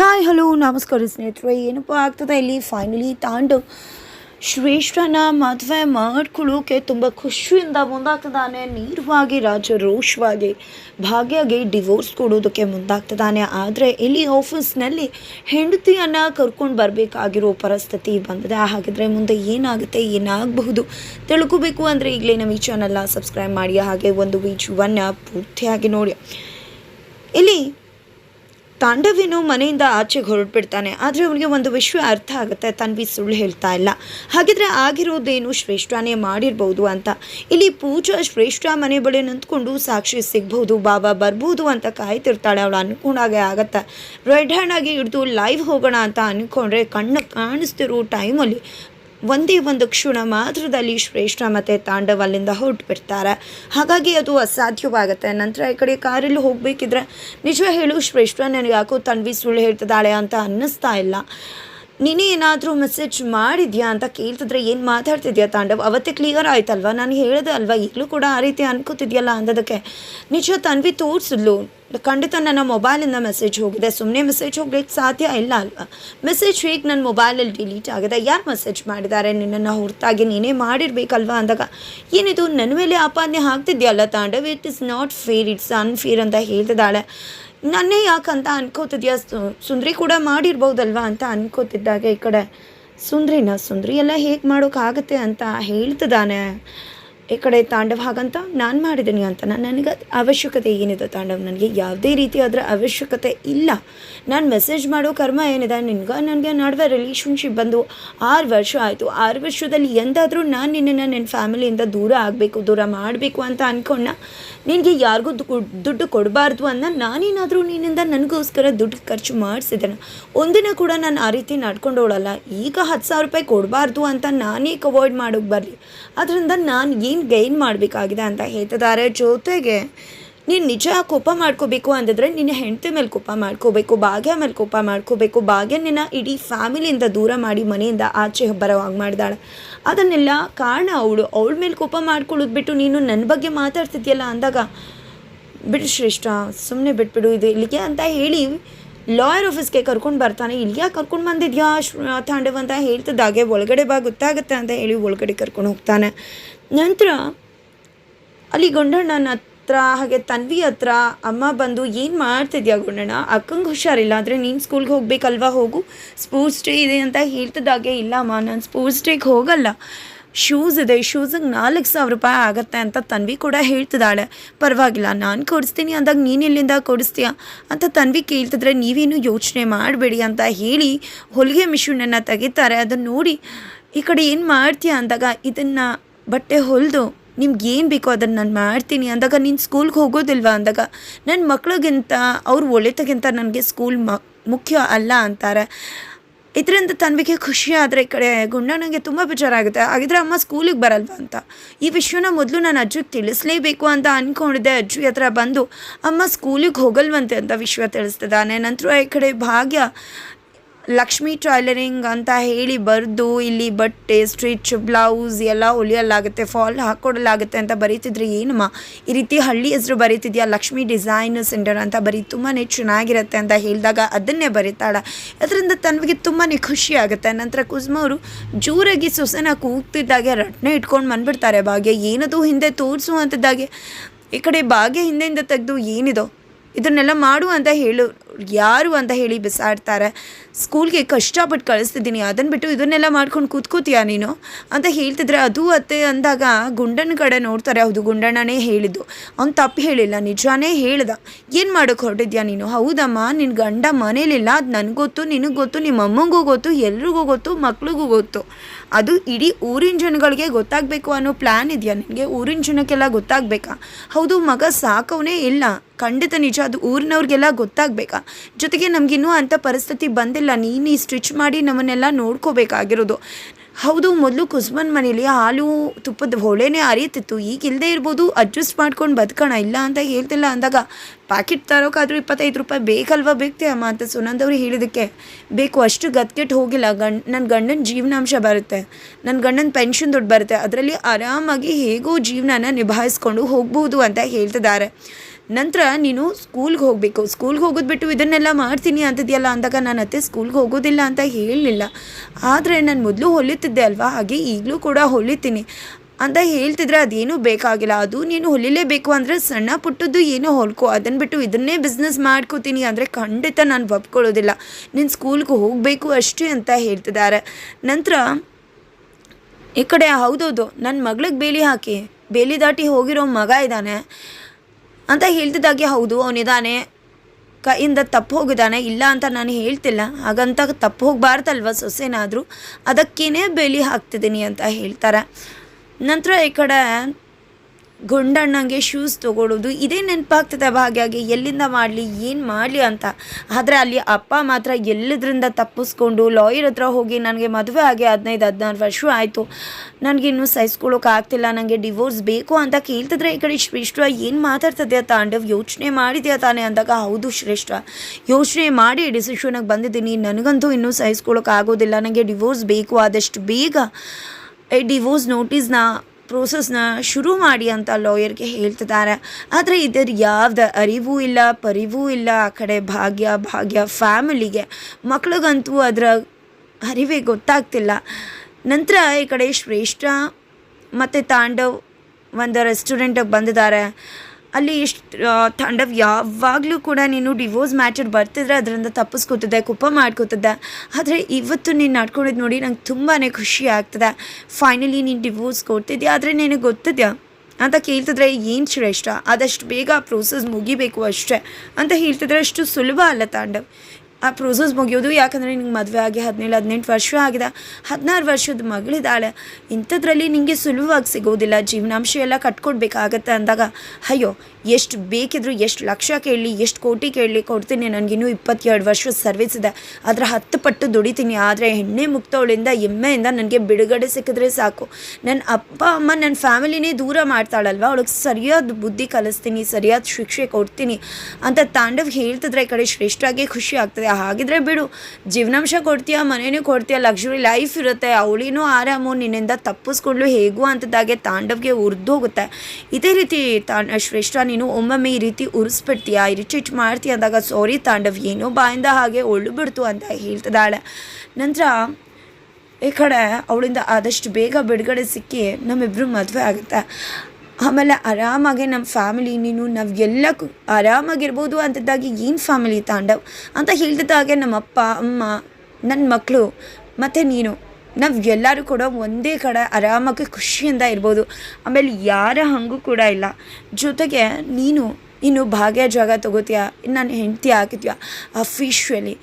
Hi hello ನಮಸ್ಕಾರ ಸ್ನೇಹಿತರೆ. ಏನಪ್ಪ ಆಗ್ತದೆ ಇಲ್ಲಿ ಫೈನಲಿ ತಾಂಡು ಶ್ರೇಷ್ಠನ ಮದುವೆ ಮಾಡ್ಕೊಳ್ಳೋಕೆ ತುಂಬ ಖುಷಿಯಿಂದ ಮುಂದಾಗ್ತದಾನೆ ನೀರವಾಗಿ ರಾಜ ರೋಷವಾಗಿ, ಭಾಗ್ಯಗೆ ಡಿವೋರ್ಸ್ ಕೊಡೋದಕ್ಕೆ ಮುಂದಾಗ್ತದಾನೆ ಆದರೆ ಇಲ್ಲಿ ಆಫೀಸ್ನಲ್ಲಿ ಹೆಂಡತಿಯನ್ನು ಕರ್ಕೊಂಡು ಬರಬೇಕಾಗಿರೋ ಪರಿಸ್ಥಿತಿ ಬಂದಿದೆ. ಹಾಗಿದ್ರೆ ಮುಂದೆ ಏನಾಗುತ್ತೆ, ಏನಾಗಬಹುದು ತಿಳ್ಕೋಬೇಕು ಅಂದರೆ ಈಗಲೇ ನಮ್ಮ ಈ ಚಾನಲ್ನ ಸಬ್ಸ್ಕ್ರೈಬ್ ಮಾಡಿ. ಹಾಗೆ ಒಂದು ವಿಡಿಯೋವನ್ನು ಪೂರ್ತಿಯಾಗಿ ನೋಡಿ. ಇಲ್ಲಿ ತಾಂಡವೇನು ಮನೆಯಿಂದ ಆಚೆಗೆ ಹೊರಟ್ಬಿಡ್ತಾನೆ ಆದರೆ ಅವನಿಗೆ ಒಂದು ವಿಷಯ ಅರ್ಥ ಆಗುತ್ತೆ. ತನ್ವಿ ಸುಳ್ಳು ಹೇಳ್ತಾ ಇಲ್ಲ. ಹಾಗಿದ್ರೆ ಆಗಿರೋದೇನು ಶ್ರೇಷ್ಠನೇ ಮಾಡಿರ್ಬೋದು ಅಂತ. ಇಲ್ಲಿ ಪೂಜಾ ಶ್ರೇಷ್ಠ ಮನೆ ಬಳಿ ನಿಂತ್ಕೊಂಡು ಸಾಕ್ಷಿ ಸಿಗ್ಬೋದು ಬಾಬಾ ಬರ್ಬೋದು ಅಂತ ಕಾಯ್ತಿರ್ತಾಳೆ. ಅವಳು ಅನ್ಕೊಂಡಾಗೆ ಆಗತ್ತೆ. ರೆಡ್ ಹ್ಯಾಂಡ್ ಆಗಿ ಹಿಡಿದು ಲೈವ್ ಹೋಗೋಣ ಅಂತ ಅಂದ್ಕೊಂಡ್ರೆ ಕಣ್ಣು ಕಾಣಿಸ್ತಿರೋ ಟೈಮಲ್ಲಿ ಒಂದೇ ಒಂದು ಕ್ಷಣ ಮಾತ್ರದಲ್ಲಿ ಶ್ರೇಷ್ಠ ಮತ್ತು ತಾಂಡವ ಅಲ್ಲಿಂದ ಹೊರಟು ಬಿಡ್ತಾರೆ ಹಾಗಾಗಿ ಅದು ಅಸಾಧ್ಯವಾಗುತ್ತೆ. ನಂತರ ಈ ಕಡೆ ಕಾರಲ್ಲಿ ಹೋಗಬೇಕಿದ್ರೆ, ನಿಜ ಹೇಳು, ಶ್ರೇಷ್ಠ ನನಗೆ ಯಾಕೋ ತನ್ವಿ ಸುಳ್ಳು ಹೇಳ್ತಿದ್ದಾಳೆ ಅಂತ ಅನ್ನಿಸ್ತಾ ಇಲ್ಲ. ನೀನೇ ಏನಾದರೂ ಮೆಸೇಜ್ ಮಾಡಿದ್ಯಾ ಅಂತ ಕೇಳ್ತಿದ್ರೆ ಏನು ಮಾತಾಡ್ತಿದ್ಯಾ ತಾಂಡವ್? ಅವತ್ತೇ ಕ್ಲಿಯರ್ ಆಯ್ತಲ್ವಾ? ನಾನು ಹೇಳಿದೆ ಅಲ್ವಾ? ಈಗಲೂ ಕೂಡ ಆ ರೀತಿ ಅನ್ಕೋತಿದ್ಯಲ್ಲ ಅಂದದಕ್ಕೆ. ನಿಜ ತನ್ವಿ ತೋರಿಸಿದ್ಲು. ಖಂಡಿತ ನನ್ನ ಮೊಬೈಲಿಂದ ಮೆಸೇಜ್ ಹೋಗಿದೆ. ಸುಮ್ಮನೆ ಮೆಸೇಜ್ ಹೋಗ್ಲಿಕ್ಕೆ ಸಾಧ್ಯ ಇಲ್ಲ ಅಲ್ವಾ? ಮೆಸೇಜ್ ಹೇಗೆ ನನ್ನ ಮೊಬೈಲಲ್ಲಿ ಡಿಲೀಟ್ ಆಗಿದೆ? ಯಾರು ಮೆಸೇಜ್ ಮಾಡಿದ್ದಾರೆ? ನಿನ್ನನ್ನು ಹೊರತಾಗಿ ನೀನೇ ಮಾಡಿರ್ಬೇಕಲ್ವಾ ಅಂದಾಗ, ಏನಿದು ನನ್ನ ಮೇಲೆ ಆಪಾದನೆ ಹಾಕ್ತಿದ್ಯಲ್ಲ Tandav it is not fair it's unfair ಅಂತ ಹೇಳ್ತಿದ್ದಾಳೆ. ನನ್ನೇ ಯಾಕಂತ ಅನ್ಕೋತಿದ್ಯಾ? ಸುಂದ್ರಿ ಕೂಡ ಮಾಡಿರ್ಬೋದಲ್ವಾ ಅಂತ ಅನ್ಕೋತಿದ್ದಾಗ ಈ ಕಡೆ. ಸುಂದ್ರಿನ ಸುಂದ್ರಿ ಎಲ್ಲ ಹೇಗೆ ಮಾಡೋಕ್ಕಾಗತ್ತೆ ಅಂತ ಹೇಳ್ತಿದ್ದಾನೆ. ಈ ಕಡೆ ತಾಂಡವ ಹಾಗಂತ ನಾನು ಮಾಡಿದ್ದೀನಿ ಅಂತ. ನಾನು ನನಗೆ ಅವಶ್ಯಕತೆ ಏನಿದೆ ತಾಂಡವ ನನಗೆ ಯಾವುದೇ ರೀತಿ ಅದರ ಅವಶ್ಯಕತೆ ಇಲ್ಲ. ನಾನು ಮೆಸೇಜ್ ಮಾಡೋ ಕರ್ಮ ಏನಿದೆ? ನಿನ್ಗೆ ನನಗೆ ನಡುವೆ ರಿಲೇಷನ್ಶಿಪ್ ಬಂದು ಆರು ವರ್ಷ ಆಯಿತು. ಆರು ವರ್ಷದಲ್ಲಿ ಎಂದಾದರೂ ನಾನು ನಿನ್ನನ್ನು ನನ್ನ ಫ್ಯಾಮಿಲಿಯಿಂದ ದೂರ ಆಗಬೇಕು, ದೂರ ಮಾಡಬೇಕು ಅಂತ ಅಂದ್ಕೊಂಡ ನಿನಗೆ ಯಾರಿಗೂ ದುಡ್ಡು ಕೊಡಬಾರ್ದು ಅಂತ ನಾನೇನಾದರೂ ನಿನ್ನಿಂದ ನನಗೋಸ್ಕರ ದುಡ್ಡು ಖರ್ಚು ಮಾಡಿಸಿದ್ದೇನೆ. ಒಂದಿನ ಕೂಡ ನಾನು ಆ ರೀತಿ ನಡ್ಕೊಂಡೋಳಲ್ಲ. ಈಗ ಹತ್ತು ಸಾವಿರ ರೂಪಾಯಿ ಕೊಡಬಾರ್ದು ಅಂತ ನಾನೇ ಅವಾಯ್ಡ್ ಮಾಡೋಕ್ಕೆ ಬರಲಿ. ಅದರಿಂದ ನಾನು ಏನು ಗೈನ್ ಮಾಡಬೇಕಾಗಿದೆ ಅಂತ ಹೇಳ್ತಿದ್ದಾರೆ. ಜೊತೆಗೆ ನೀನು ನಿಜ ಕೋಪ ಮಾಡ್ಕೋಬೇಕು ಅಂದಿದ್ರೆ ನಿನ್ನ ಹೆಂಡತಿ ಮೇಲೆ ಕೋಪ ಮಾಡ್ಕೋಬೇಕು, ಭಾಗ್ಯ ಮೇಲೆ ಕೋಪ ಮಾಡ್ಕೋಬೇಕು ಭಾಗ್ಯ ನಿನ್ನ ಇಡೀ ಫ್ಯಾಮಿಲಿಯಿಂದ ದೂರ ಮಾಡಿ ಮನೆಯಿಂದ ಆಚೆ ಬರೋವಾಗ ಮಾಡಿದಾಳೆ. ಅದನ್ನೆಲ್ಲ ಕಾರಣ ಅವಳು. ಅವಳ ಮೇಲೆ ಕೋಪ ಮಾಡ್ಕೊಳ್ಳೋದು ಬಿಟ್ಟು ನೀನು ನನ್ನ ಬಗ್ಗೆ ಮಾತಾಡ್ತಿದ್ಯಲ್ಲ ಅಂದಾಗ, ಬಿಡು ಶ್ರೇಷ್ಠ ಸುಮ್ಮನೆ ಬಿಟ್ಬಿಡು, ಇದು ಇಲ್ಲಿಗೆ ಅಂತ ಹೇಳಿ ಲಾಯರ್ ಆಫೀಸ್ಗೆ ಕರ್ಕೊಂಡು ಬರ್ತಾನೆ. ಇಲ್ಲಿಗೆ ಕರ್ಕೊಂಡು ಬಂದಿದ್ಯಾ? ತಾಂಡವ್ ಅಂತ ಹೇಳ್ತಿದ್ದಾಗೆ ಒಳಗಡೆ ಬಾ, ಗೊತ್ತಾಗುತ್ತೆ ಅಂತ ಹೇಳಿ ಒಳಗಡೆ ಕರ್ಕೊಂಡು ಹೋಗ್ತಾನೆ. ನಂತರ ಅಲ್ಲಿ ಗೊಂಡಣ್ಣನ ಹತ್ರ, ಹಾಗೆ ತನ್ವಿ ಹತ್ರ ಅಮ್ಮ ಬಂದು, ಏನು ಮಾಡ್ತಿದ್ಯಾ ಗೊಂಡಣ್ಣ? ಅಕ್ಕಂಗೆ ಹುಷಾರಿಲ್ಲ, ಆದರೆ ನೀನು ಸ್ಕೂಲ್ಗೆ ಹೋಗ್ಬೇಕಲ್ವಾ? ಹೋಗು. ಸ್ಪೋರ್ಟ್ಸ್ ಡೇ ಇದೆ ಅಂತ ಹೇಳ್ತಿದ್ದಾಗೆ ಇಲ್ಲ ಅಮ್ಮ ನಾನು ಸ್ಪೋರ್ಟ್ಸ್ ಡೇಗೆ ಹೋಗಲ್ಲ. ಶೂಸ್ ಇದೆ ಶೂಸಿಗೆ ನಾಲ್ಕು ಸಾವಿರ ರೂಪಾಯಿ ಆಗುತ್ತೆ ಅಂತ ತನ್ವಿ ಕೂಡ ಹೇಳ್ತಿದ್ದಾಳೆ. ಪರವಾಗಿಲ್ಲ, ನಾನು ಕೊಡಿಸ್ತೀನಿ ಅಂದಾಗ ನೀನು ಎಲ್ಲಿಂದ ಕೊಡಿಸ್ತೀಯ? ಅಂತ ತನ್ವಿ ಕೇಳ್ತಿದ್ರೆ, ನೀವೇನು ಯೋಚನೆ ಮಾಡಬೇಡಿ ಅಂತ ಹೇಳಿ ಹೊಲಿಗೆ ಮಿಷಿನನ್ನು ತೆಗಿತಾರೆ. ಅದನ್ನು ನೋಡಿ, ಈ ಕಡೆ ಏನು ಮಾಡ್ತೀಯ ಅಂದಾಗ, ಇದನ್ನು ಬಟ್ಟೆ ಹೊಲಿದು, ನಿಮ್ಗೆ ಏನು ಬೇಕೋ ಅದನ್ನು ನಾನು ಮಾಡ್ತೀನಿ ಅಂದಾಗ, ನೀನು ಸ್ಕೂಲ್ಗೆ ಹೋಗೋದಿಲ್ವಾ ಅಂದಾಗ ನನ್ನ ಮಕ್ಳಿಗಿಂತ ಅವ್ರು ಒಳಿತಗಿಂತ ನನಗೆ ಸ್ಕೂಲ್ ಮುಖ್ಯ ಅಲ್ಲ ಅಂತಾರೆ. ಇದರಿಂದ ತನ್ವಿಗೆ ಖುಷಿ ಆದರೆ ಈ ಕಡೆ ಗುಂಡನಿಗೆ ತುಂಬ ಬೇಜಾರಾಗುತ್ತೆ. ಹಾಗಿದ್ರೆ ಅಮ್ಮ ಸ್ಕೂಲಿಗೆ ಬರಲ್ವಾ ಅಂತ. ಈ ವಿಷಯನ ಮೊದಲು ನಾನು ಅಜ್ಜಿಗೆ ತಿಳಿಸ್ಲೇಬೇಕು ಅಂತ ಅಂದ್ಕೊಂಡಿದ್ದೆ ಅಜ್ಜಿ ಹತ್ರ ಬಂದು, ಅಮ್ಮ ಸ್ಕೂಲಿಗೆ ಹೋಗಲ್ವಂತೆ ಅಂತ ವಿಷಯ ತಿಳಿಸ್ತಿದ್ದಾನೆ. ನಂತರ ಈ ಕಡೆ ಭಾಗ್ಯ ಲಕ್ಷ್ಮಿ ಟೈಲರಿಂಗ್ ಅಂತ ಹೇಳಿ ಬರೆದು ಇಲ್ಲಿ ಬಟ್ಟೆ ಸ್ಟಿಚ್ ಬ್ಲೌಸ್ ಎಲ್ಲ ಹೊಲಿಯಲಾಗುತ್ತೆ ಫಾಲ್ ಹಾಕ್ಕೊಡಲಾಗುತ್ತೆ ಅಂತ ಬರೀತಿದ್ರೆ ಏನಮ್ಮ? ಈ ರೀತಿ ಹಳ್ಳಿ ಹೆಸರು ಬರೀತಿದ್ಯಾ? ಲಕ್ಷ್ಮಿ ಡಿಸೈನ್ ಸೆಂಟರ್ ಅಂತ ಬರೀ ತುಂಬಾ ಚೆನ್ನಾಗಿರುತ್ತೆ ಅಂತ ಹೇಳಿದಾಗ ಅದನ್ನೇ ಬರೀತಾಳ. ಅದರಿಂದ ತನಗೆ ತುಂಬಾ ಖುಷಿ ಆಗುತ್ತೆ. ನಂತರ ಕುಸುಮ ಅವರು, ಜೋರಾಗಿ ಸೊಸೆನ ಕೂಗ್ತಿದ್ದಾಗೆ ರಟ್ನೆ ಇಟ್ಕೊಂಡು ಬಂದ್ಬಿಡ್ತಾರೆ. ಭಾಗ್ಯ ಏನದು ಹಿಂದೆ ತೋರಿಸು ಅಂತಿದ್ದಾಗೆ ಈ ಕಡೆ ಭಾಗ್ಯ ಹಿಂದೆಯಿಂದ ತೆಗೆದು ಏನಿದೋ? ಇದನ್ನೆಲ್ಲ ಮಾಡು ಅಂತ ಹೇಳು. ಯಾರು ಅಂತ ಹೇಳಿ ಬಿಸಾಡ್ತಾರೆ. ಸ್ಕೂಲ್ಗೆ ಕಷ್ಟಪಟ್ಟು ಕಳಿಸ್ತಿದ್ದೀನಿ. ಅದನ್ನು ಬಿಟ್ಟು ಇದನ್ನೆಲ್ಲ ಮಾಡ್ಕೊಂಡು ಕೂತ್ಕೋತೀಯಾ ನೀನು? ಅಂತ ಹೇಳ್ತಿದ್ರೆ ಅದು ಅತ್ತೆ ಅಂದಾಗ ಗುಂಡನ ಕಡೆ ನೋಡ್ತಾರೆ. ಹೌದು, ಗುಂಡಣ್ಣನೇ ಹೇಳಿದ್ದು. ಅವ್ನು ತಪ್ಪು ಹೇಳಿಲ್ಲ, ನಿಜಾನೇ ಹೇಳ್ದ. ಏನು ಮಾಡೋಕೆ ಹೊರಟಿದ್ಯಾ ನೀನು? ಹೌದಮ್ಮ ನಿನ್ನ ಗಂಡ ಮನೇಲಿಲ್ಲ. ಅದು ನನಗೆ ಗೊತ್ತು, ನಿನಗೆ ಗೊತ್ತು ನಿಮ್ಮ ಅಮ್ಮಂಗೂ ಗೊತ್ತು, ಎಲ್ರಿಗೂ ಗೊತ್ತು, ಮಕ್ಳಿಗೂ ಗೊತ್ತು. ಅದು ಇಡೀ ಊರಿನ ಜನಗಳಿಗೆ ಗೊತ್ತಾಗಬೇಕು ಅನ್ನೋ ಪ್ಲ್ಯಾನ್ ಇದೆಯಾ ನಿನಗೆ? ಊರಿನ ಜನಕ್ಕೆಲ್ಲ ಗೊತ್ತಾಗಬೇಕಾ? ಹೌದು, ಮಗ ಸಾಕವನೇ ಇಲ್ಲ. ಖಂಡಿತ ನಿಜ, ಅದು ಊರಿನವ್ರಿಗೆಲ್ಲ ಗೊತ್ತಾಗಬೇಕಾ? ಜೊತೆಗೆ ನಮಗಿನ್ನೂ ಅಂಥ ಪರಿಸ್ಥಿತಿ ಬಂದಿಲ್ಲ. ನೀನು ಸ್ಟಿಚ್ ಮಾಡಿ ನಮ್ಮನ್ನೆಲ್ಲ ನೋಡ್ಕೋಬೇಕಾಗಿರೋದು. ಹೌದು, ಮೊದಲು ಕುಸ್ಮನ್ ಮನೇಲಿ ಹಾಲು ತುಪ್ಪದ ಹೊಳೆನೇ ಅರಿಯುತ್ತಿತ್ತು ಈಗ ಇಲ್ಲದೆ ಇರ್ಬೋದು ಅಡ್ಜಸ್ಟ್ ಮಾಡ್ಕೊಂಡು ಬದುಕೋಣ. ಇಲ್ಲ ಅಂತ ಹೇಳ್ತಿಲ್ಲ ಅಂದಾಗ ಪ್ಯಾಕೆಟ್ ತರೋಕಾದರೂ ಇಪ್ಪತ್ತೈದು ರೂಪಾಯಿ ಬೇಕಲ್ವಾ? ಬೇಕ್ತೆ ಅಮ್ಮ ಅಂತ ಸುನಂದವ್ರು ಹೇಳಿದ್ದಕ್ಕೆ. ಬೇಕು, ಅಷ್ಟು ಗತ್ಕೆಟ್ಟು ಹೋಗಿಲ್ಲ. ಗಂಡ್ ನನ್ನ ಗಂಡನ ಜೀವನಾಂಶ ಬರುತ್ತೆ. ನನ್ನ ಗಂಡನ ಪೆನ್ಷನ್ ದುಡ್ಡು ಬರುತ್ತೆ. ಅದರಲ್ಲಿ ಆರಾಮಾಗಿ ಹೇಗೋ ಜೀವನನ ನಿಭಾಯಿಸ್ಕೊಂಡು ಹೋಗ್ಬೋದು ಅಂತ ಹೇಳ್ತಿದ್ದಾರೆ. ನಂತರ ನೀನು ಸ್ಕೂಲ್ಗೆ ಹೋಗಬೇಕು. ಸ್ಕೂಲ್ಗೆ ಹೋಗೋದು ಬಿಟ್ಟು ಇದನ್ನೆಲ್ಲ ಮಾಡ್ತೀನಿ ಅಂತಿದೆಯಲ್ಲ ಅಂದಾಗ ನಾನು ಅತ್ತೆ ಸ್ಕೂಲ್ಗೆ ಹೋಗೋದಿಲ್ಲ ಅಂತ ಹೇಳಲಿಲ್ಲ. ಆದರೆ ನಾನು ಮೊದಲು ಹೊಲಿತಿದ್ದೆ ಅಲ್ವಾ? ಹಾಗೆ ಈಗಲೂ ಕೂಡ ಹೊಲಿತೀನಿ. ಅಂತ ಹೇಳ್ತಿದ್ರೆ ಅದೇನು ಬೇಕಾಗಿಲ್ಲ. ಅದು ನೀನು ಹೊಲಿಲೇಬೇಕು ಅಂದರೆ ಸಣ್ಣ ಪುಟ್ಟದ್ದು ಏನೋ ಹೊಲ್ಕೊ. ಅದನ್ನು ಬಿಟ್ಟು ಇದನ್ನೇ ಬಿಸ್ನೆಸ್ ಮಾಡ್ಕೋತೀನಿ ಅಂದರೆ ಖಂಡಿತ ನಾನು ಒಪ್ಕೊಳ್ಳೋದಿಲ್ಲ. ನೀನು ಸ್ಕೂಲ್ಗೆ ಹೋಗಬೇಕು ಅಷ್ಟೇ ಅಂತ ಹೇಳ್ತಿದ್ದಾರೆ. ನಂತರ, ಈ ಕಡೆ ಹೌದೌದು. ನನ್ನ ಮಗಳಿಗೆ ಬೇಲಿ ಹಾಕಿ. ಬೇಲಿ ದಾಟಿ ಹೋಗಿರೋ ಮಗ ಇದ್ದಾನೆ. ಅಂತ ಹೇಳ್ತಿದ್ದಾಗೆ, ಹೌದು ಅವನಿದ್ದಾನೆ ಕೈಯಿಂದ ತಪ್ಪು ಹೋಗಿದ್ದಾನೆ, ಇಲ್ಲ ಅಂತ ನಾನು ಹೇಳ್ತಿಲ್ಲ. ಹಾಗಂತ ತಪ್ಪು ಹೋಗಬಾರ್ದಲ್ವ ಸೊಸೆನಾದರೂ? ಅದಕ್ಕೇನೆ ಬೆಲಿ ಹಾಕ್ತಿದ್ದೀನಿ ಅಂತ ಹೇಳ್ತಾರೆ. ನಂತರ ಈ ಕಡೆ ಗುಂಡಣ್ಣಂಗೆ ಶೂಸ್ ತೊಗೊಳ್ಳೋದು ಇದೇ ನೆನಪಾಗ್ತದೆ ಭಾಗ್ಯಾಗಿ ಎಲ್ಲಿಂದ ಮಾಡಲಿ, ಏನು ಮಾಡಲಿ ಅಂತ. ಆದರೆ ಅಲ್ಲಿ ಅಪ್ಪ ಮಾತ್ರ ಎಲ್ಲದರಿಂದ ತಪ್ಪಿಸ್ಕೊಂಡು ಲಾಯರ್ ಹತ್ರ ಹೋಗಿ ನನಗೆ ಮದುವೆ ಆಗಿ ಹದಿನೈದು, ಹದಿನಾರು ವರ್ಷ ಆಯಿತು. ನನಗಿನ್ನೂ ಸಹಿಸ್ಕೊಳ್ಳೋಕೆ ಆಗ್ತಿಲ್ಲ ನನಗೆ ಡಿವೋರ್ಸ್ ಬೇಕು ಅಂತ ಕೇಳ್ತಿದ್ರೆ ಈ ಕಡೆ ಶ್ರೇಷ್ಠ ಏನು ಮಾತಾಡ್ತದೆ ತಾಂಡವ್? ಯೋಚನೆ ಮಾಡಿದೆಯಾ ತಾನೇ ಅಂದಾಗ, ಹೌದು ಶ್ರೇಷ್ಠ. ಯೋಚನೆ ಮಾಡಿ ಡಿಸಿಷನಿಗೆ ಬಂದಿದ್ದೀನಿ, ನನಗಂತೂ ಇನ್ನೂ ಸಹಿಸ್ಕೊಳ್ಳೋಕೆ ಆಗೋದಿಲ್ಲ ನನಗೆ ಡಿವೋರ್ಸ್ ಬೇಕು ಆದಷ್ಟು ಬೇಗ. ಡಿವೋರ್ಸ್ ನೋಟಿಸ್ನ ಪ್ರೋಸೆಸ್ನ ಶುರು ಮಾಡಿ ಅಂತ ಲಾಯರ್ಗೆ ಹೇಳ್ತಿದ್ದಾರೆ. ಆದರೆ ಇದರ ಯಾವ್ದು ಅರಿವೂ ಇಲ್ಲ, ಪರಿವೂ ಇಲ್ಲ. ಆ ಕಡೆ ಭಾಗ್ಯ ಭಾಗ್ಯ ಫ್ಯಾಮಿಲಿಗೆ ಮಕ್ಳಿಗಂತೂ ಅದರ ಅರಿವೇ ಗೊತ್ತಾಗ್ತಿಲ್ಲ. ನಂತರ ಈ ಕಡೆ ಶ್ರೇಷ್ಠ ಮತ್ತು ತಾಂಡವ್ ಒಂದು ರೆಸ್ಟೋರೆಂಟಿಗೆ ಬಂದಿದ್ದಾರೆ. ಅಲ್ಲಿ ಎಷ್ಟು ತಾಂಡವ್ ಯಾವಾಗಲೂ ಕೂಡ ನೀನು ಡಿವೋರ್ಸ್ ಮ್ಯಾಟರ್ ಬರ್ತಿದ್ರೆ ಅದರಿಂದ ತಪ್ಪಿಸ್ಕೋತದೆ ಕುಪ್ಪ ಮಾಡ್ಕೋತದೆ ಆದರೆ ಇವತ್ತು ನೀನು ನಡ್ಕೊಂಡಿದ್ದು ನೋಡಿ ನಂಗೆ ತುಂಬಾ ಖುಷಿ ಆಗ್ತದೆ. ಫೈನಲಿ ನೀನು ಡಿವೋರ್ಸ್ ಕೊಡ್ತಿದ್ಯಾ? ಆದರೆ ನಿನಗೆ ಗೊತ್ತಿದ್ಯಾ? ಅಂತ ಕೇಳ್ತಿದ್ರೆ, ಏನು ಶ್ರೇಷ್ಠ? ಆದಷ್ಟು ಬೇಗ ಪ್ರೋಸೆಸ್ ಮುಗಿಬೇಕು ಅಷ್ಟೇ. ಅಂತ ಹೇಳ್ತಿದ್ರೆ, ಅಷ್ಟು ಸುಲಭ ಅಲ್ಲ ತಾಂಡವ್. ಆ ಪ್ರೋಸೆಸ್ ಮುಗಿಯೋದು. ಯಾಕಂದರೆ ನಿಂಗೆ ಮದುವೆ ಆಗಿ ಹದಿನೇಳು, ಹದಿನೆಂಟು ವರ್ಷ ಆಗಿದೆ. ಹದಿನಾರು ವರ್ಷದ ಮಗಳಿದ್ದಾಳೆ. ಇಂಥದ್ರಲ್ಲಿ ನಿಮಗೆ ಸುಲಭವಾಗಿ ಸಿಗೋದಿಲ್ಲ. ಜೀವನಾಂಶ ಎಲ್ಲ ಕಟ್ಕೊಡ್ಬೇಕಾಗತ್ತೆ ಅಂದಾಗ, ಅಯ್ಯೋ ಎಷ್ಟು ಬೇಕಿದ್ರು, ಎಷ್ಟು ಲಕ್ಷ ಕೇಳಲಿ, ಎಷ್ಟು ಕೋಟಿ ಕೇಳಲಿ ಕೊಡ್ತೀನಿ. ನನಗಿನ್ನೂ ಇಪ್ಪತ್ತೆರಡು ವರ್ಷದ ಸರ್ವಿಸ್ ಇದೆ. ಅದರ ಹತ್ತು ಪಟ್ಟು ದುಡಿತೀನಿ. ಆದರೆ ಹೆಣ್ಣೆ ಮುಕ್ತವಳಿಂದ ಹೆಮ್ಮೆಯಿಂದ ನನಗೆ ಬಿಡುಗಡೆ ಸಿಕ್ಕಿದ್ರೆ ಸಾಕು. ನನ್ನ ಅಪ್ಪ, ಅಮ್ಮ ನನ್ನ ಫ್ಯಾಮಿಲಿನೇ ದೂರ ಮಾಡ್ತಾಳಲ್ವ? ಅವಳಿಗೆ ಸರಿಯಾದ ಬುದ್ಧಿ ಕಲಿಸ್ತೀನಿ, ಸರಿಯಾದ ಶಿಕ್ಷೆ ಕೊಡ್ತೀನಿ ಅಂತ ತಾಂಡವ್ ಹೇಳ್ತಿದ್ರೆ ಈ ಕಡೆ ಶ್ರೇಷ್ಠಾಗಿ ಖುಷಿ ಆಗ್ತದೆ. ಹಾಗಿದ್ರೆ ಬಿಡು. ಜೀವನಾಂಶ ಕೊಡ್ತೀಯ, ಮನೇನೂ ಕೊಡ್ತೀಯ ಲಕ್ಸುರಿ ಲೈಫ್ ಇರುತ್ತೆ. ಅವಳಿನೂ ಆರಾಮು, ನಿನ್ನಿಂದ ತಪ್ಪಿಸ್ಕೊಂಡು ಹೇಗೂ ಅಂತದಾಗೆ ತಾಂಡವ್ಗೆ ಉರ್ದೋಗುತ್ತೆ ಇದೇ ರೀತಿ ತಾಂಡ ಶ್ರೇಷ್ಠ ನೀನು ಒಮ್ಮೊಮ್ಮೆ ಈ ರೀತಿ ಉರಿಸ್ಬಿಡ್ತೀಯ? ಇರಿಟೇಟ್ ಮಾಡ್ತೀಯ ಅಂದಾಗ ಸಾರಿ ತಾಂಡವ್, ಏನೋ ಬಾಯಿಂದ ಹಾಗೆ ಒಳ್ಳು ಬಿಡ್ತು ಅಂತ ಹೇಳ್ತಿದ್ದಾಳೆ. ನಂತರ ಈ ಕಡೆ ಅವಳಿಂದ ಆದಷ್ಟು ಬೇಗ ಬಿಡುಗಡೆ ಸಿಕ್ಕಿ ನಮ್ಮಿಬ್ಬರು ಮದುವೆ ಆಗುತ್ತೆ. ಆಮೇಲೆ ಆರಾಮಾಗಿ ನಮ್ಮ ಫ್ಯಾಮಿಲಿ, ನೀನು ನಾವು ಎಲ್ಲ ಕು- ಆರಾಮಾಗಿರ್ಬೋದು ಅಂತಿದ್ದಾಗಿ ಏನು ಫ್ಯಾಮಿಲಿ ತಾಂಡವ್? ಅಂತ ಹೇಳ್ತಿದ್ದಾಗೆ ನಮ್ಮ ಅಪ್ಪ ಅಮ್ಮ ನನ್ನ ಮಕ್ಕಳು ಮತ್ತು ನೀನು. ನಾವು ಎಲ್ಲರೂ ಕೂಡ ಒಂದೇ ಕಡೆ ಆರಾಮಾಗಿ ಖುಷಿಯಿಂದ ಇರ್ಬೋದು. ಆಮೇಲೆ ಯಾರ ಹಂಗೂ ಕೂಡ ಇಲ್ಲ. ಜೊತೆಗೆ ನೀನು ಇನ್ನು ಭಾಗ್ಯ ಜಾಗ ತಗೋತೀಯ? ನಾನು ಹೆಂಡತಿ ಹಾಕಿದ್ಯಾ ಅಫಿಷಿಯಲಿ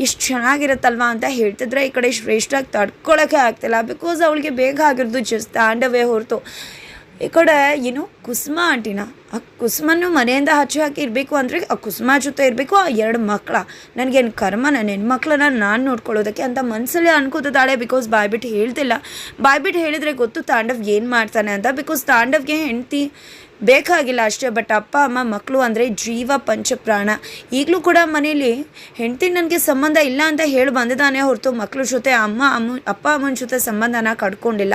ಎಷ್ಟು ಚೆನ್ನಾಗಿರುತ್ತಲ್ವಾ ಅಂತ ಹೇಳ್ತಿದ್ರೆ ಈ ಕಡೆ ಶ್ರೇಷ್ಠಾಗಿ ತಡ್ಕೊಳ್ಳೋಕ್ಕೆ ಆಗ್ತಿಲ್ಲ. ಬಿಕಾಸ್ ಅವಳಿಗೆ ಬೇಗ ಆಗಿರೋದು ಜಸ್ಟ್ ಅವೇ ಹೊರತು. ಈ ಕಡೆ ಏನು ಕುಸುಮ ಆಂಟಿನ. ಆ ಕುಸುಮನ್ನು ಮನೆಯಿಂದ ಹಚ್ಚಿ ಹಾಕಿ ಇರಬೇಕು ಅಂದರೆ ಆ ಕುಸುಮ ಜೊತೆ ಇರಬೇಕು ಆ ಎರಡು ಮಕ್ಕಳ ನನಗೇನು ಕರ್ಮ ನನ್ನ ಹೆಣ್ಮಕ್ಳನ್ನ ನಾನು ನೋಡ್ಕೊಳ್ಳೋದಕ್ಕೆ ಅಂತ ಮನಸ್ಸಲ್ಲೇ ಅನ್ಕೋತಿದ್ದಾಳೆ ಬಿಕಾಸ್ ಬಾಯ್ಬಿಟ್ಟು ಹೇಳ್ತಿಲ್ಲ. ಬಾಯ್ಬಿಟ್ಟು ಹೇಳಿದರೆ ಗೊತ್ತು ತಾಂಡವ್ ಏನು ಮಾಡ್ತಾನೆ ಅಂತ. ಬಿಕಾಸ್ ತಾಂಡವ್ಗೆ ಹೆಂಡ್ತಿ ಬೇಕಾಗಿಲ್ಲ ಅಷ್ಟೇ ಬಟ್ ಅಪ್ಪ, ಅಮ್ಮ ಮಕ್ಕಳು ಅಂದರೆ ಜೀವ ಪಂಚಪ್ರಾಣ. ಈಗಲೂ ಕೂಡ ಮನೇಲಿ ಹೆಂಡತಿ ನನಗೆ ಸಂಬಂಧ ಇಲ್ಲ ಅಂತ ಹೇಳಿ ಬಂದಿದ್ದಾನೆ ಹೊರತು ಮಕ್ಕಳ ಜೊತೆ ಅಮ್ಮ ಅಮ್ಮ, ಅಪ್ಪ, ಅಮ್ಮನ ಜೊತೆ ಸಂಬಂಧನ ಕಡ್ಕೊಂಡಿಲ್ಲ.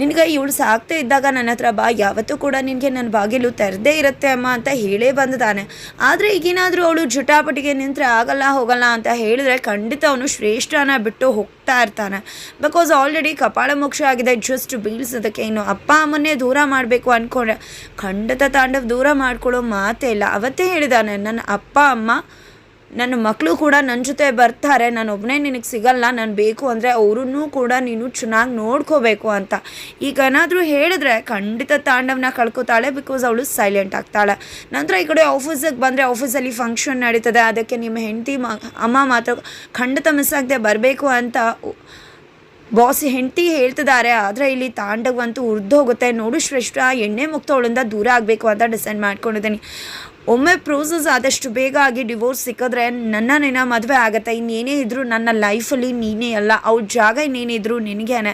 ನಿನಗೆ ಇವಳು ಸಾಕ್ತಾ ಇದ್ದಾಗ ನನ್ನ ಹತ್ರ ಬಾ, ಯಾವತ್ತೂ ಕೂಡ ನಿನಗೆ ನನ್ನ ಬಾಗಿಲು ತೆರೆದೇ ಇರುತ್ತೆ ಅಮ್ಮ ಅಂತ ಹೇಳೇ ಬಂದಿದ್ದಾನೆ. ಆದರೆ ಈಗೇನಾದರೂ ಅವಳು ಜುಟಾಪಟಿಗೆ ನಿಂತರೆ ಆಗಲ್ಲ, ಹೋಗಲ್ಲ ಅಂತ ಹೇಳಿದ್ರೆ ಖಂಡಿತ ಅವನು ಶ್ರೇಷ್ಠನ ಬಿಟ್ಟು ಹೋಗ್ತಾ ಇರ್ತಾನೆ. ಬಿಕಾಸ್ ಆಲ್ರೆಡಿ ಕಪಾಳ ಮೋಕ್ಷ ಆಗಿದೆ ಜಸ್ಟ್ ಬೀಳ್ಸೋದಕ್ಕೆ ಇನ್ನು ಅಪ್ಪ ಅಮ್ಮನ್ನೇ ದೂರ ಮಾಡಬೇಕು ಅಂದ್ಕೊಂಡ್ರೆ ಖಂಡಿತ ತಾಂಡವ್ ದೂರ ಮಾಡ್ಕೊಳ್ಳೋ ಮಾತೇ ಇಲ್ಲ. ಅವತ್ತೇ ಹೇಳಿದಾನೆ, ನನ್ನ ಅಪ್ಪ, ಅಮ್ಮ ನನ್ನ ಮಕ್ಕಳು ಕೂಡ ನನ್ನ ಜೊತೆ ಬರ್ತಾರೆ, ನಾನು ಒಬ್ಬನೇ ನಿನಗೆ ಸಿಗಲ್ಲ, ನಾನು ಬೇಕು ಅಂದರೆ ಅವ್ರನ್ನೂ ಕೂಡ ನೀನು ಚೆನ್ನಾಗಿ ನೋಡ್ಕೋಬೇಕು ಅಂತ. ಈಗ ಏನಾದರೂ ಹೇಳಿದ್ರೆ ಖಂಡಿತ ತಾಂಡವನ್ನ ಕಳ್ಕೊತಾಳೆ ಬಿಕಾಸ್ ಅವಳು ಸೈಲೆಂಟ್ ಆಗ್ತಾಳೆ. ನಂತರ ಈ ಕಡೆ ಆಫೀಸಿಗೆ ಬಂದರೆ ಆಫೀಸಲ್ಲಿ ಫಂಕ್ಷನ್ ನಡೀತದೆ, ಅದಕ್ಕೆ ನಿಮ್ಮ ಹೆಂಡತಿ ಅಮ್ಮ ಮಾತ್ರ ಖಂಡಿತ ಮಿಸ್ ಆಗದೆ ಬರಬೇಕು ಅಂತ ಬಾಸ್ ಹೆಂಡತಿ ಹೇಳ್ತಿದ್ದಾರೆ. ಆದರೆ ಇಲ್ಲಿ ತಾಂಡವಂತೂ ಉರ್ದೋಗುತ್ತೆ ನೋಡು ಶ್ರೇಷ್ಠ, ಎಣ್ಣೆ ಮುಕ್ತವಳಿಂದ ದೂರ ಆಗಬೇಕು ಅಂತ ಡಿಸೈಡ್ ಮಾಡ್ಕೊಂಡಿದ್ದೀನಿ. ಒಮ್ಮೆ ಪ್ರೋಸೆಸ್ ಆದಷ್ಟು ಬೇಗ ಆಗಿ ಡಿವೋರ್ಸ್ ಸಿಕ್ಕಿದ್ರೆ ನನ್ನ ನಿನ್ನ ಮದುವೆ ಆಗುತ್ತೆ. ಇನ್ನೇನೇ ಇದ್ದರೂ ನನ್ನ ಲೈಫಲ್ಲಿ ನೀನೇ ಅಲ್ಲ. ಅವ್ರ ಜಾಗ ಇನ್ನೇನೇ ಇದ್ದರೂ ನಿನಗೇನೆ.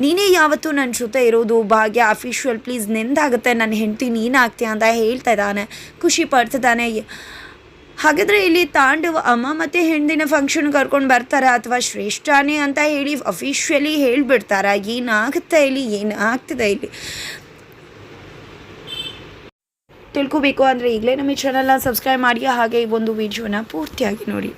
ನೀನೇ ಯಾವತ್ತೂ ನನ್ನ ಜೊತೆ ಇರೋದು, ಭಾಗ್ಯ ಅಫಿಷಿಯಲ್ ಪ್ಲೀಸ್ ನಿಂದಾಗುತ್ತೆ ನನ್ನ ಹೆಂಡತಿ ನೀನಾಗ್ತೀಯ ಅಂತ ಹೇಳ್ತಾ ಇದ್ದಾನೆ. ಖುಷಿ ಪಡ್ತಿದ್ದಾನೆ. ಹಾಗಾದರೆ ಇಲ್ಲಿ ತಾಂಡವ ಅಮ್ಮ ಮತ್ತು ಹೆಣ್ಣಿನ ಫಂಕ್ಷನ್ ಕರ್ಕೊಂಡು ಬರ್ತಾರಾ ಅಥವಾ ಶ್ರೇಷ್ಠಾನೇ ಅಂತ ಹೇಳಿ ಅಫಿಷಿಯಲಿ ಹೇಳಿಬಿಡ್ತಾರಾ? ಏನಾಗುತ್ತೆ ಇಲ್ಲಿ? ಏನಾಗ್ತಿದೆ ಇಲ್ಲಿ? ತಿಳ್ಕೊಬೇಕು ಅಂದರೆ ಈಗಲೇ ನಮ್ಮ ಈ ಚಾನಲ್ನ ಸಬ್ಸ್ಕ್ರೈಬ್ ಮಾಡಿ ಹಾಗೆ ಈ ಒಂದು ವಿಡಿಯೋನ ಪೂರ್ತಿಯಾಗಿ ನೋಡಿ.